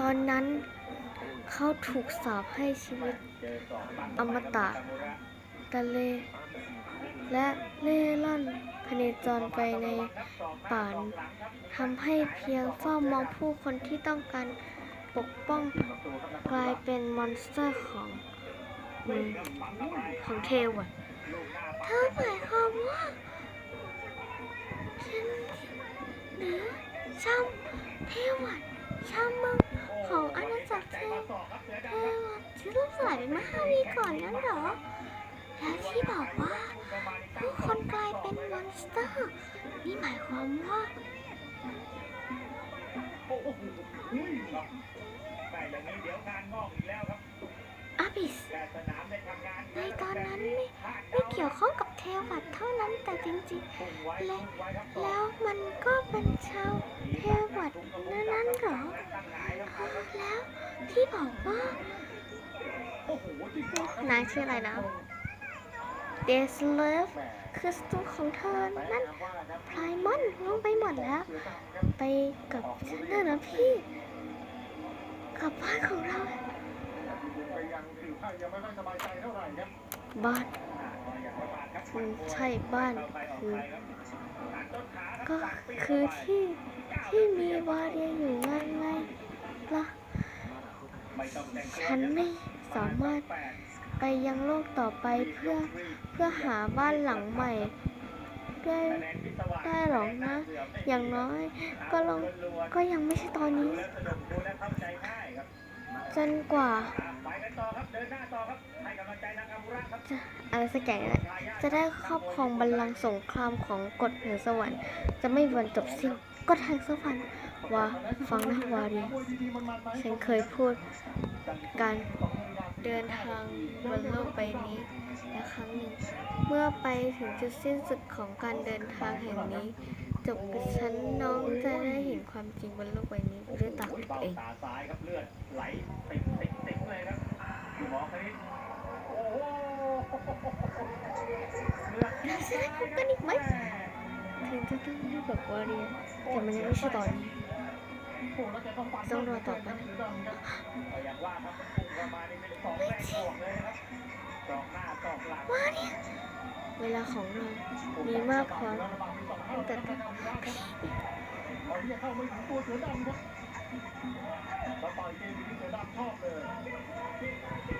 ตอนนั้นเขาถูกสาปให้ชีวิตอมตะทะเล และเล่ร่อนพเนจรไปในป่านทำให้เพียงเฝ้ามองผู้คนที่ต้องการปกป้องกลายเป็นมอนสเตอร์ของอของเทวะเธอหมายความว่าฉันหรือชัมเทวัต ชัมมังของอาณาจักรเทวเทวัตที่รูปสลายไปเมื่อห้าวีก่อนนั้นเหรอ แล้วที่บอกว่าผู้คนกลายเป็นมอนสเตอร์นี่หมายความว่าอย่างนี้เดี๋ยวงานงอกอีกแล้วครับอาบิสในตอนนั้นไม่ไม่เกี่ยวข้องกับ เทวัตเท่านั้นแต่จริงๆ และพุ่งไว้ครับแล้วมันก็เป็นชาวเทวัตนั้นนั้นเหรอ แล้วที่บอกว่านางชื่ออะไรนะเดสเลฟคือสตูของเธอ นั้นพลายมอนลงไปหมดแล้ว ไปกับฉันนะนะพี่กลับบ้านของเราไปยังถือว่าย มันใช่บ้านคือก็คือที่ที่มีวาเรียอยู่นั่นไงล่ะฉันไม่สามารถไปยังโลกต่อไปเพื่อเพื่อหาบ้านหลังใหม่ได้ได้หรอกนะ อย่างน้อยก็ลองก็ยังไม่ใช่ตอนนี้ จนกว่าอะไรสักอย่างนี่แหละจะได้ครอบครองบัลลังก์สงครามของกฎแห่งสวรรค์ จะไม่วันจบสิ้นกฎแห่งสวรรค์ว่าฟังนะวารีฉันเคยพูดการเดินทางบนโลกใบนี้และครั้งหนึ่ง เมื่อไปถึงจุดสิ้นสุดของการเดินทางแห่งนี้ จบกับฉันน้อง ความจริงบนโลกใบนี้ด้วยตาของตัวเองตาซ้ายครับเลือดไหลติดติดติดเลยครับอยู่หมอคณิตโอ้โหเลือดเราจะได้พบกันอีกไหมถึงจะต้องเรียกแบบวาเรียแต่มันยังไม่ใช่ตอนนี้ต้องรอต่อไปนะอย่างว่าครับมันพุ่งเข้ามานี่เป็นสองแรงบวกเลยนะครับสองหน้าสองหลังวาเรียเวลาของเรามีมากพอ แต่เอาเนี่ยเข้าไม่ถึงตัวเสือดำครับแล้วต่อยเกมนี้เสือดำชอบเลย